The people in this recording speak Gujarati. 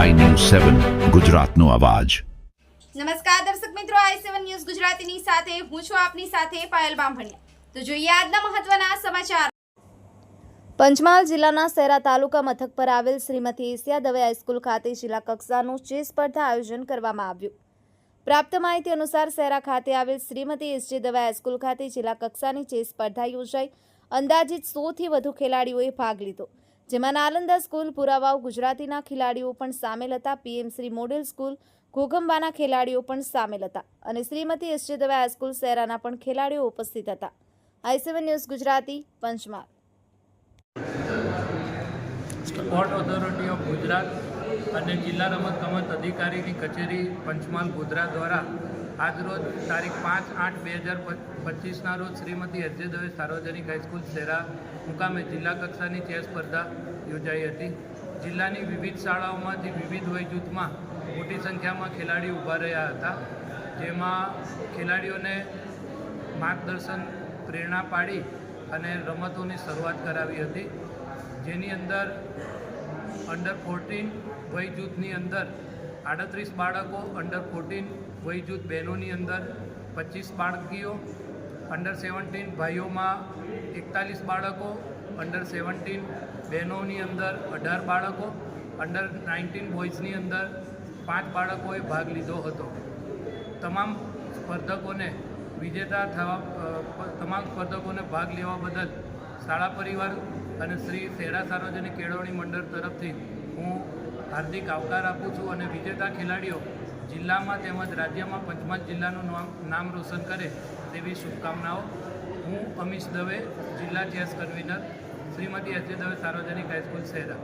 સેવન ગુજરાતનો અવાજ. નમસ્કાર દર્શક મિત્રો આઈ સેવન ન્યૂઝ ગુજરાતીની સાથે, હું છું આપની સાથે પાયલ બામભણિયા. તો જોઈએ આજના મહત્વના સમાચાર. પંચમહાલ જિલ્લાના સેરા તાલુકા મથક પર આવેલ શ્રીમતી એશિયા દવે હાઈસ્કૂલ ખાતે જિલ્લા કક્ષાનું ચેસ સ્પર્ધા આયોજન કરવામાં આવ્યું. પ્રાપ્ત માહિતી અનુસાર સેરા ખાતે આવેલ શ્રીમતી એસજી દવે હાઈસ્કૂલ ખાતે જિલ્લા કક્ષાની ચેસ સ્પર્ધા યોજાઈ. અંદાજિત સોથી વધુ ખેલાડીઓએ ભાગ લીધો. જેમાં નાલંદા સ્કૂલ પુરાવાઓ ગુજરાતીના ખેલાડીઓ પણ સામેલ હતા. પીએમ શ્રી મોડેલ સ્કૂલ, ઘોઘંબાના ખેલાડીઓ પણ સામેલ હતા અને Shrimati SG Dave high school સેરાના પણ ખેલાડીઓ ઉપસ્થિત હતા. I seven news Gujarati, Panchmahal. Sport authority of Gujarat અને જિલ્લા રમતગમત અધિકારીની કચેરી પંચમહાલ ગુજરાત દ્વારા આજરોજ તારીખ પાંચ આઠ બે હજાર પચીસના રોજ શ્રીમતી એચ દવે સાર્વજનિક હાઈસ્કૂલ શેરા મુકામે જિલ્લા કક્ષાની ચેસ સ્પર્ધા યોજાઈ હતી. જિલ્લાની વિવિધ શાળાઓમાંથી વિવિધ વય જૂથમાં મોટી સંખ્યામાં ખેલાડીઓ ઊભા રહ્યા હતા, જેમાં ખેલાડીઓને માર્ગદર્શન, પ્રેરણા પાડી અને રમતોની શરૂઆત કરાવી હતી. જેની અંદર અંડર ફોર્ટીન વય જૂથની અંદર આડત્રીસ બાળકો અંડર ફોર્ટીન વયજૂથ બહેનોની અંદર, પચીસ બાળકીઓ અંડર સેવન્ટીન ભાઈઓમાં એકતાલીસ બાળકો અંડર સેવન્ટીન બહેનોની અંદર અઢાર બાળકો અંડર નાઇન્ટીન બોયઝની અંદર પાંચ બાળકોએ ભાગ લીધો હતો. તમામ સ્પર્ધકોને વિજેતા થવા તમામ સ્પર્ધકોને ભાગ લેવા બદલ શાળા પરિવાર અને શ્રી શેરા સાર્વજનિક કેળવણી મંડળ તરફથી હું હાર્દિક આવકાર આપું છું અને વિજેતા ખેલાડીઓ જિલ્લામાં તેમજ રાજ્યમાં પંચમહાલ જિલ્લાનું નામ રોશન કરે તેવી શુભકામનાઓ. હું અમીશ દવે, જિલ્લા chess convener, Shrimati H Dave, સાર્વજનિક હાઈસ્કૂલ શહેરા